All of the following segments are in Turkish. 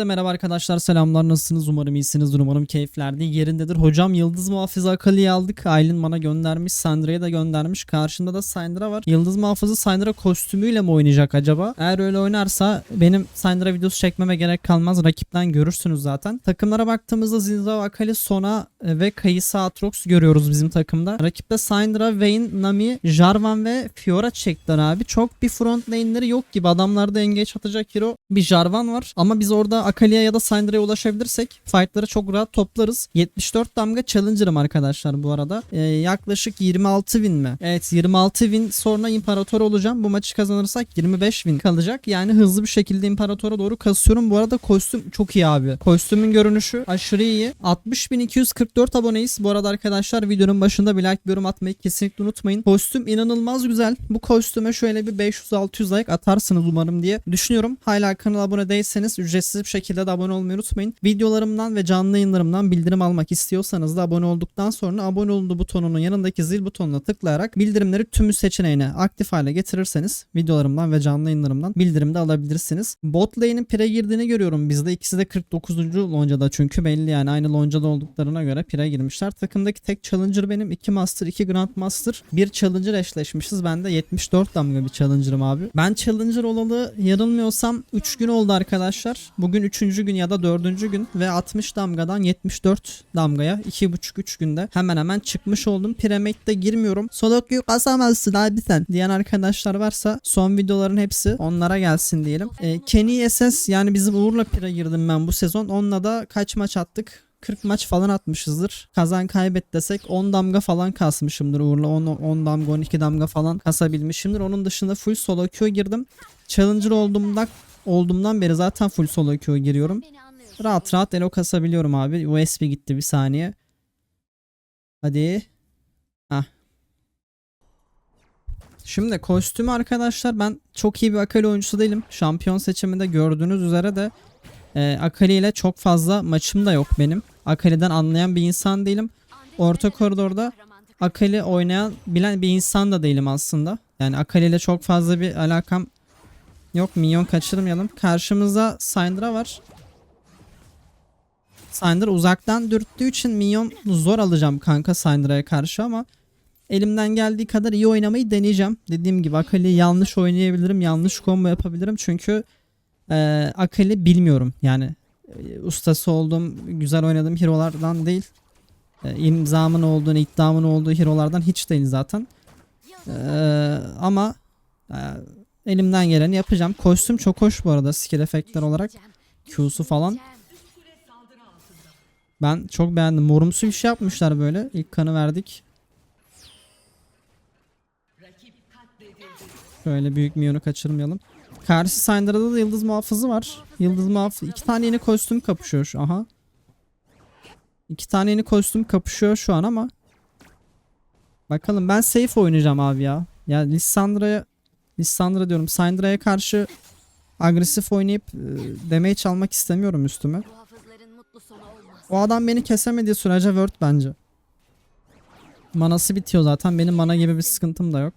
Hepinize merhaba arkadaşlar selamlar nasılsınız umarım iyisinizdir umarım keyiflerde yerindedir. Hocam Yıldız Muhafızı Akali'yi aldık Aylin bana göndermiş Sandra'ya da göndermiş karşında da Sandra var. Yıldız Muhafızı Sandra kostümüyle mi oynayacak acaba? Eğer öyle oynarsa benim Sandra videosu çekmeme gerek kalmaz rakipten görürsünüz zaten. Takımlara baktığımızda Zinzao Akali Sona e, ve Kayısa Atrox görüyoruz bizim takımda. Rakipte Syndra, Vayne, Nami, Jarvan ve Fiora çektiler abi. Çok bir front lane'leri yok gibi. Adamlarda engage atacak hero bir Jarvan var. Ama biz orada Akali'ye ya da Syndra'ya ulaşabilirsek fightları çok rahat toplarız. 74 damga challenger'ım arkadaşlar bu arada. Ee, yaklaşık 26 win mi? Evet 26 win sonra imparator olacağım. Bu maçı kazanırsak 25 win kalacak. Yani hızlı bir şekilde imparatora doğru kasıyorum. Bu arada kostüm çok iyi abi. Kostümün görünüşü aşırı iyi. 60.244 aboneyiz. Bu arada arkadaşlar videonun başında bir like bir yorum atmayı kesinlikle unutmayın. Kostüm inanılmaz güzel. Bu kostüme şöyle bir 500-600 like atarsınız umarım diye düşünüyorum. Hala kanala abone değilseniz ücretsiz bir şekilde de abone olmayı unutmayın. Videolarımdan ve canlı yayınlarımdan bildirim almak istiyorsanız da abone olduktan sonra abone olundu butonunun yanındaki zil butonuna tıklayarak bildirimleri tümü seçeneğine aktif hale getirirseniz videolarımdan ve canlı yayınlarımdan bildirim de alabilirsiniz. Bot lane'in pire girdiğini görüyorum bizde. İkisi de 49. loncada çünkü belli yani aynı loncada olduklarına göre pire girmişler. Takımdaki tek challenger benim. 2 master 2 grandmaster. Bir challenger eşleşmişiz. Ben de 74 damga bir challenger'ım abi. Ben challenger olalı yanılmıyorsam 3 gün oldu arkadaşlar. Bugün 3. gün ya da 4. gün ve 60 damgadan 74 damgaya 2,5-3 günde hemen hemen çıkmış oldum. Premate'de girmiyorum. Solo queue abi sen diyen arkadaşlar varsa son videoların hepsi onlara gelsin diyelim. Ee, Kenny SS yani bizim Uğur'la pire girdim ben bu sezon. Onunla da kaç maç attık? 40 maç falan atmışızdır. Kazan kaybet desek 10 damga falan kasmışımdır Uğur'la. 10, 10 damga 12 damga falan kasabilmişimdir. Onun dışında full solo queue girdim. Challenger olduğumdan, olduğumdan beri zaten full solo queue giriyorum. Rahat rahat elo kasabiliyorum abi. USB gitti bir saniye. Hadi. Hah. Şimdi kostümü arkadaşlar ben çok iyi bir Akali oyuncusu değilim. Şampiyon seçiminde gördüğünüz üzere de e, Akali ile çok fazla maçım da yok benim. Akali'den anlayan bir insan değilim. Orta koridorda Akali oynayan bilen bir insan da değilim aslında. Yani Akali ile çok fazla bir alakam yok. Minyon kaçırmayalım. Karşımızda Syndra var. Syndra uzaktan dürttüğü için minyon zor alacağım kanka Syndra'ya karşı ama elimden geldiği kadar iyi oynamayı deneyeceğim. Dediğim gibi Akali'yi yanlış oynayabilirim. Yanlış combo yapabilirim. Çünkü e, Akali bilmiyorum. Yani e, ustası olduğum, güzel oynadığım hero'lardan değil. E, imzamın olduğunu, iddiamın olduğu hero'lardan hiç değil zaten. E, ama e, elimden geleni yapacağım. Kostüm çok hoş bu arada skill efektler olarak. Q'su falan. Ben çok beğendim. Morumsu bir şey yapmışlar böyle. İlk kanı verdik. Şöyle büyük minyonu kaçırmayalım. Karşı Syndra'da da yıldız muhafızı var. Yıldız muhafızı. iki tane yeni kostüm kapışıyor şu. Aha. İki tane yeni kostüm kapışıyor şu an ama. Bakalım ben safe oynayacağım abi ya. Ya Lissandra'ya Lissandra diyorum. Syndra'ya karşı agresif oynayıp e, damage almak istemiyorum üstüme. O adam beni kesemediği sürece word bence. Manası bitiyor zaten. Benim mana gibi bir sıkıntım da yok.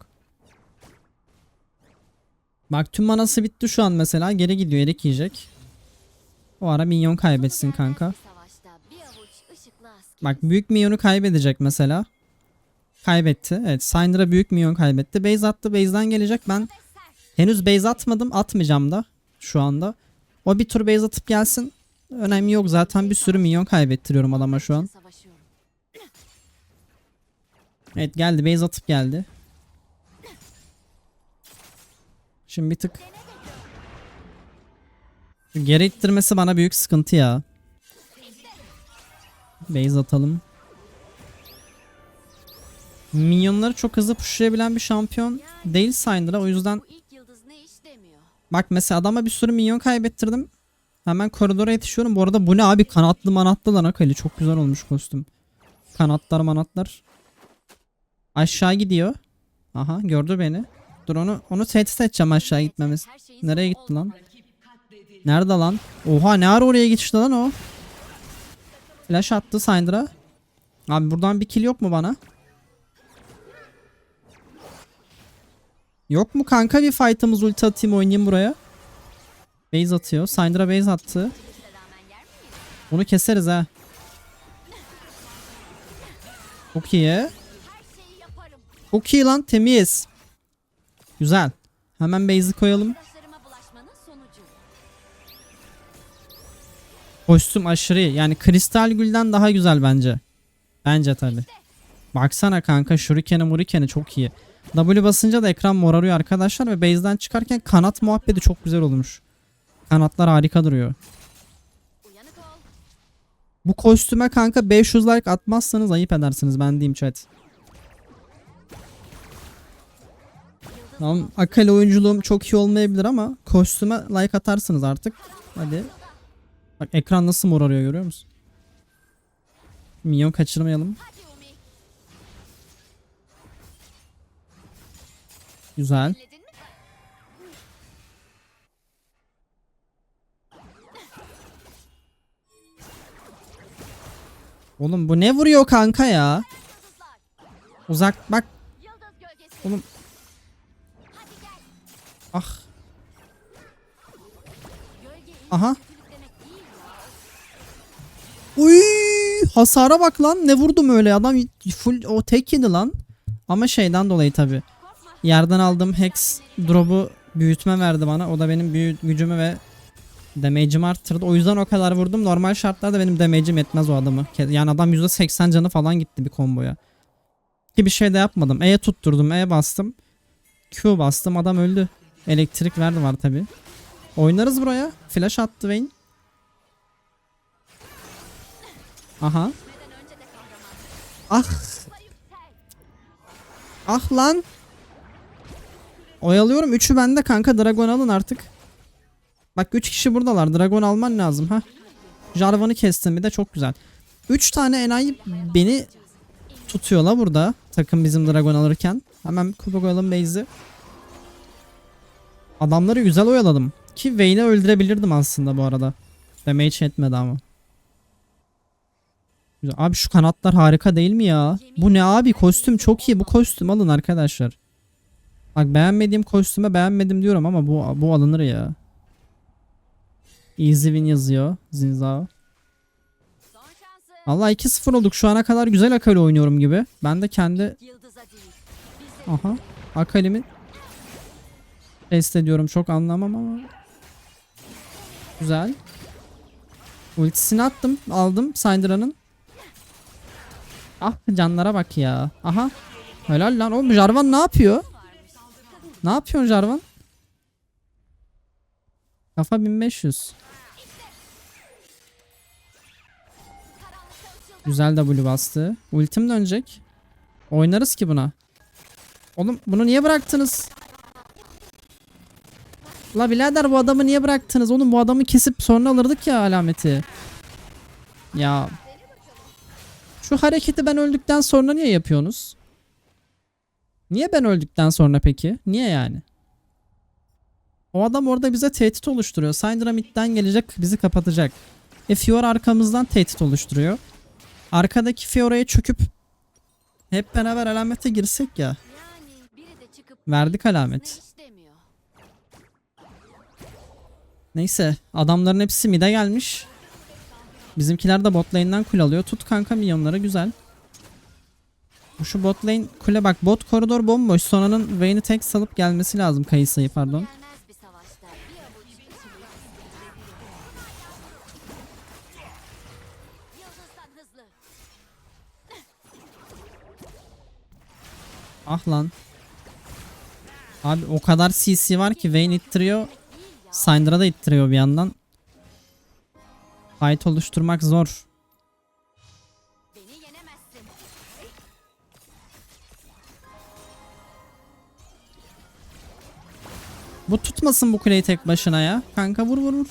Bak tüm manası bitti şu an mesela. Geri gidiyor. Erik yiyecek. O ara minyon kaybetsin kanka. Bak büyük minyonu kaybedecek mesela. Kaybetti. Evet Syndra büyük minyon kaybetti. Base attı. Base'den gelecek. Ben henüz base atmadım. Atmayacağım da şu anda. O bir tur base atıp gelsin. Önemi yok zaten bir sürü minyon kaybettiriyorum adama şu an. Evet geldi base atıp geldi. Şimdi bir tık geri ittirmesi bana büyük sıkıntı ya. Base atalım. Minyonları çok hızlı pushlayabilen bir şampiyon değil Syndra o yüzden bak mesela adama bir sürü minyon kaybettirdim. Hemen koridora yetişiyorum. Bu arada bu ne abi kanatlı manatlı lan Akali çok güzel olmuş kostüm. Kanatlar manatlar. Aşağı gidiyor. Aha gördü beni. Dur onu onu tehdit edeceğim aşağı gitmemiz. Nereye gitti lan? Nerede lan? Oha ne ara oraya geçti lan o? Flash attı Syndra. Abi buradan bir kill yok mu bana? Yok mu kanka bir fight'ımız ulti atayım oynayayım buraya. Base atıyor. Syndra base attı. Bunu keseriz ha. Çok iyi. Çok iyi lan temiz. Güzel. Hemen base'i koyalım. Kostüm aşırı iyi. Yani kristal gülden daha güzel bence. Bence tabi. Baksana kanka shuriken'i muriken'i çok iyi. W basınca da ekran morarıyor arkadaşlar ve base'den çıkarken kanat muhabbeti çok güzel olmuş. Kanatlar harika duruyor. Bu kostüme kanka 500 like atmazsanız ayıp edersiniz ben diyeyim chat. Tamam akali oyunculuğum çok iyi olmayabilir ama kostüme like atarsınız artık. Hadi. Bak ekran nasıl morarıyor görüyor musun? Minyon kaçırmayalım. Güzel. Oğlum bu ne vuruyor kanka ya? Uzak bak. Oğlum ah. Aha. Uy, hasara bak lan. Ne vurdum öyle adam full o tek yedi lan. Ama şeyden dolayı tabi. Yerden aldığım Hex drop'u büyütme verdi bana. O da benim büyü gücümü ve damage'imi arttırdı. O yüzden o kadar vurdum. Normal şartlarda benim damage'im etmez o adamı. Yani adam %80 canı falan gitti bir komboya. Ki bir şey de yapmadım. E'ye tutturdum. E bastım. Q bastım. Adam öldü. Elektrik verdi var tabi. Oynarız buraya. Flash attı Vayne. Aha. Ah. Ah lan. Oyalıyorum. Üçü bende kanka. Dragon alın artık. Bak 3 kişi buradalar. Dragon alman lazım ha. Jarvan'ı kestim bir de çok güzel. 3 tane enayi beni tutuyor la burada. Takım bizim Dragon alırken. Hemen kupa koyalım base'i. Adamları güzel oyaladım. Ki Vayne'i öldürebilirdim aslında bu arada. Damage etmedi ama. Güzel. Abi şu kanatlar harika değil mi ya? Bu ne abi? Kostüm çok iyi. Bu kostüm alın arkadaşlar. Bak beğenmediğim kostüme beğenmedim diyorum ama bu bu alınır ya. Easy win yazıyor şansı. Allah 2-0 olduk. Şu ana kadar güzel Akali oynuyorum gibi. Ben de kendi aha Akali'mi test ediyorum. Çok anlamam ama. Güzel. Ultisini attım. Aldım Syndra'nın. Ah canlara bak ya. Aha. Helal lan. Oğlum Jarvan ne yapıyor? Ne yapıyorsun Jarvan? Kafa 1500. Güzel W bastı. Ultim dönecek. Oynarız ki buna. Oğlum bunu niye bıraktınız? La birader bu adamı niye bıraktınız? Oğlum bu adamı kesip sonra alırdık ya alameti. Ya. Şu hareketi ben öldükten sonra niye yapıyorsunuz? Niye ben öldükten sonra peki? Niye yani? O adam orada bize tehdit oluşturuyor. Syndra midden gelecek bizi kapatacak. E Fiora arkamızdan tehdit oluşturuyor. Arkadaki Fiora'ya çöküp hep beraber alamete girsek ya. Verdik alamet. Neyse adamların hepsi mid'e gelmiş. Bizimkiler de bot lane'den kul alıyor. Tut kanka milyonları güzel. Şu bot lane kule bak bot koridor bomboş. Sonanın Vayne'i tek salıp gelmesi lazım Kayısa'yı pardon. Ah lan. Abi o kadar CC var ki Vayne ittiriyor. Syndra da ittiriyor bir yandan. Fight oluşturmak zor. Bu tutmasın bu kuleyi tek başına ya. Kanka vur vur vur.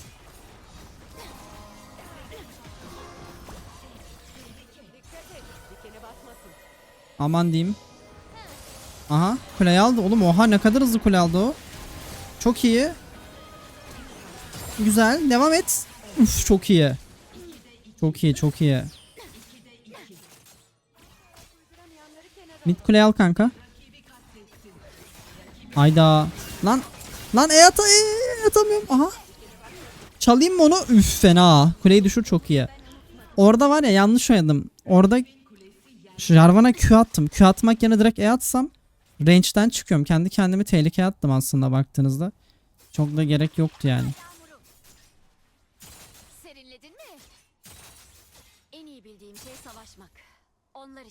Aman diyeyim. Aha kuleyi aldı. Oğlum oha ne kadar hızlı kule aldı o. Çok iyi. Güzel devam et. Uf çok iyi. Çok iyi çok iyi. Mid kuleyi al kanka. Hayda. Lan. Lan e, ata e, atamıyorum. Aha. Çalayım mı onu? Üf fena. Kuleyi düşür çok iyi. Orada var ya yanlış oynadım. Orada Jarvan'a Q attım. Q atmak yerine direkt E atsam range'den çıkıyorum. Kendi kendimi tehlikeye attım aslında baktığınızda. Çok da gerek yoktu yani.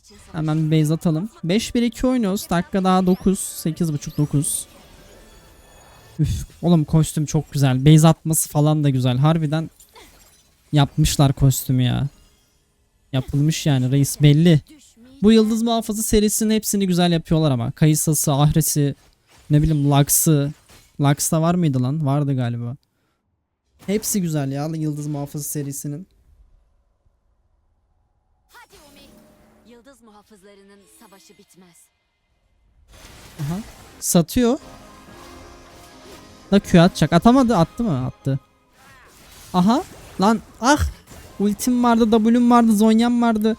Şey. Hemen bir base atalım. 5-1-2 oynuyoruz. Dakika daha 9. 8.5-9. Üf. Oğlum kostüm çok güzel. Base atması falan da güzel. Harbiden yapmışlar kostümü ya. Yapılmış yani reis belli. Bu Yıldız Muhafızı serisinin hepsini güzel yapıyorlar ama. Kayısası, Ahres'i, ne bileyim Lux'ı. Lux'ta var mıydı lan? Vardı galiba. Hepsi güzel ya Yıldız Muhafızı serisinin. Hadi Umi. Yıldız muhafızlarının savaşı bitmez. Aha. Satıyor. Da Q atacak. Atamadı. Attı mı? Attı. Aha. Lan ah. Ultim vardı. W'm vardı. Zonya'm vardı.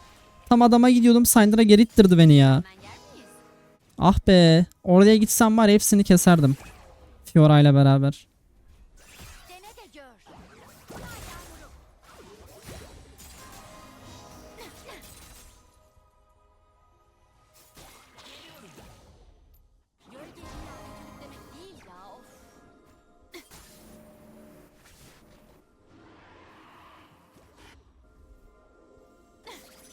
Tam adama gidiyordum. Syndra geri ittirdi beni ya. Ah be. Oraya gitsem var hepsini keserdim. Fiora ile beraber.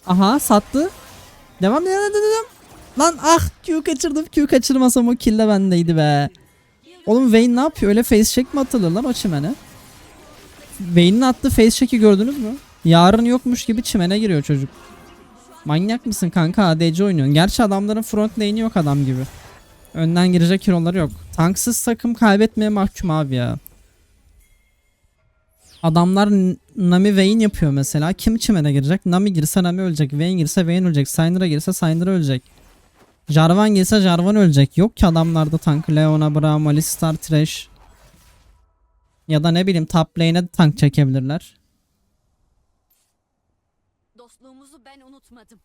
Aha sattı. Devam devam devam. Lan ah Q kaçırdım. Q kaçırmasam o kill de bendeydi be. Oğlum Vayne ne yapıyor? Öyle face check mi atılır lan o çimene? Vayne'in attığı face check'i gördünüz mü? Yarın yokmuş gibi çimene giriyor çocuk. Manyak mısın kanka ADC oynuyorsun. Gerçi adamların front lane'i yok adam gibi. Önden girecek hero'ları yok. Tanksız takım kaybetmeye mahkum abi ya. Adamlar Nami Vayne yapıyor mesela. Kim çimene girecek? Nami girse Nami ölecek. Vayne girse Vayne ölecek. Syndra girse Syndra ölecek. Jarvan girse Jarvan ölecek. Yok ki adamlarda tank. Leona, Braum, Alistar, Thresh. Ya da ne bileyim top lane'e tank çekebilirler. Dostluğumuzu ben unutmadım.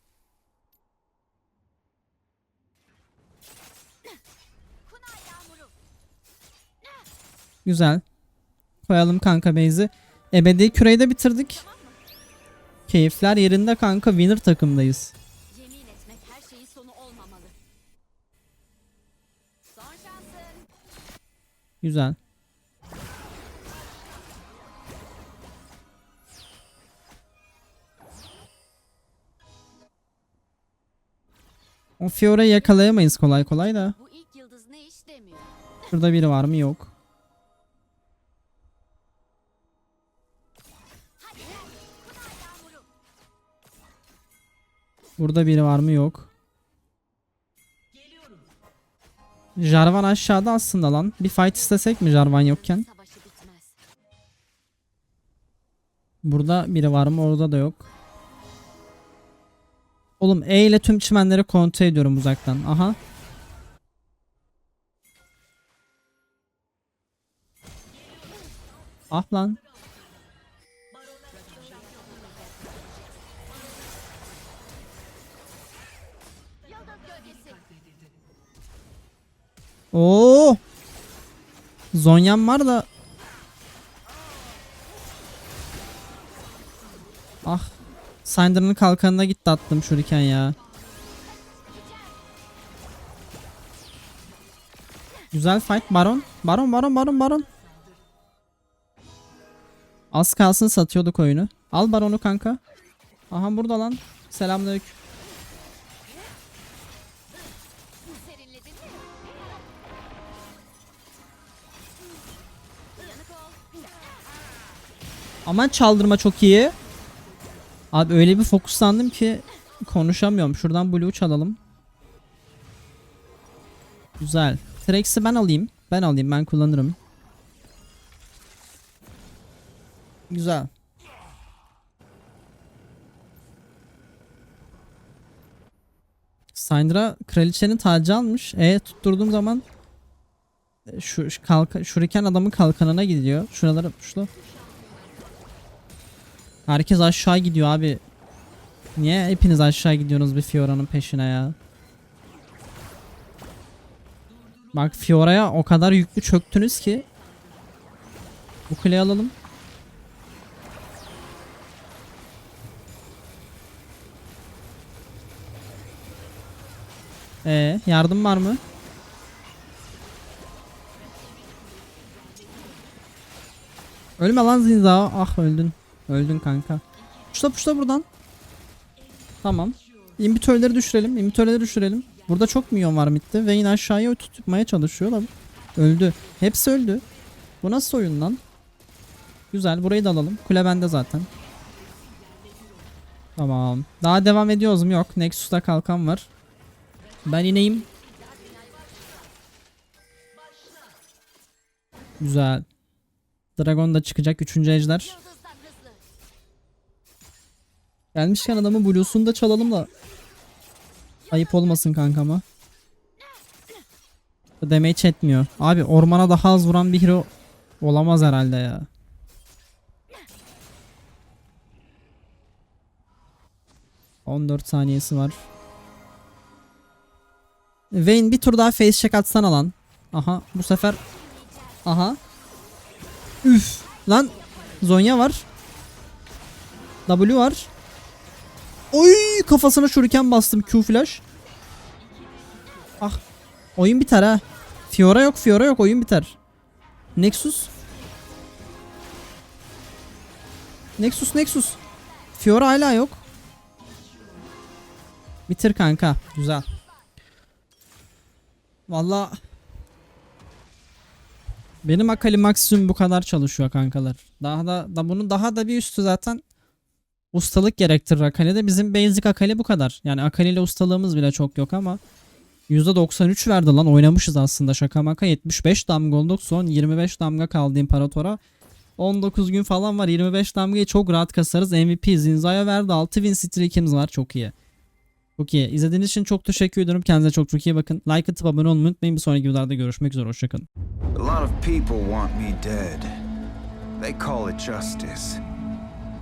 Güzel. Koyalım kanka base'i. Ebedi küreyi de bitirdik. Keyifler yerinde kanka. Winner takımdayız. Yemin etmek her şeyin sonu olmamalı. Son şansın. Güzel. O Fiora'yı yakalayamayız kolay kolay da. Bu ilk yıldız ne iş demiyor. Şurada biri var mı? Yok. Burada biri var mı? Yok. Jarvan aşağıda aslında lan. Bir fight istesek mi Jarvan yokken? Burada biri var mı? Orada da yok. Oğlum E ile tüm çimenleri kontrol ediyorum uzaktan. Aha. Ah lan. Oo. Zonya'm var da. Ah. Syndra'nın kalkanına gitti attım şuriken ya. Güzel fight Baron. Baron Baron Baron Baron. Az kalsın satıyorduk oyunu. Al Baron'u kanka. Aha burada lan. Selamünaleyküm. Aman çaldırma çok iyi. Abi öyle bir fokuslandım ki konuşamıyorum. Şuradan blue çalalım. Güzel. Trex'i ben alayım. Ben alayım. Ben kullanırım. Güzel. Syndra kraliçenin tacı almış. E tutturduğum zaman e, şu, şu kalka, şuriken adamın kalkanına gidiyor. Şuraları şurada. Herkes aşağı gidiyor abi. Niye hepiniz aşağı gidiyorsunuz bir Fiora'nın peşine ya? Bak Fiora'ya o kadar yüklü çöktünüz ki. Bu kuleyi alalım. Ee, yardım var mı? Ölme lan Zinza. Ah öldün. Öldün kanka. Puşla puşla buradan. Tamam. İmbitörleri düşürelim. İmbitörleri düşürelim. Burada çok milyon var midde. Ve yine aşağıya tutmaya çalışıyor da. Öldü. Hepsi öldü. Bu nasıl oyun lan? Güzel. Burayı da alalım. Kule bende zaten. Tamam. Daha devam ediyoruz mu? Yok. Nexus'ta kalkan var. Ben ineyim. Güzel. Dragon da çıkacak. Üçüncü ejder. Gelmişken adamın blues'unu da çalalım da. Ayıp olmasın kankama. Damage etmiyor. Abi ormana daha az vuran bir hero olamaz herhalde ya. ...14 saniyesi var. Vayne bir tur daha face check atsana lan. Aha bu sefer... Aha. Üf. Lan Zonya var. W var. Oy kafasına şuriken bastım Q flash. Ah. Oyun biter ha. Fiora yok Fiora yok oyun biter. Nexus. Nexus Nexus. Fiora hala yok. Bitir kanka. Güzel. Valla benim akali maksimum bu kadar çalışıyor kankalar. Daha da, da bunun daha da bir üstü zaten ustalık gerektirir Akali'de. Bizim basic Akali bu kadar. Yani Akali ile ustalığımız bile çok yok ama %93 verdi lan. Oynamışız aslında şaka maka. 75 damga olduk. Son 25 damga kaldı İmparator'a. 19 gün falan var. 25 damgayı çok rahat kasarız. MVP Zinza'ya verdi. 6 win streak'imiz var. Çok iyi. Çok iyi. İzlediğiniz için çok teşekkür ediyorum. Kendinize çok çok iyi bakın. Like atıp abone olmayı unutmayın. Bir sonraki videolarda görüşmek üzere. Hoşçakalın A lot of people want me dead. They call it justice.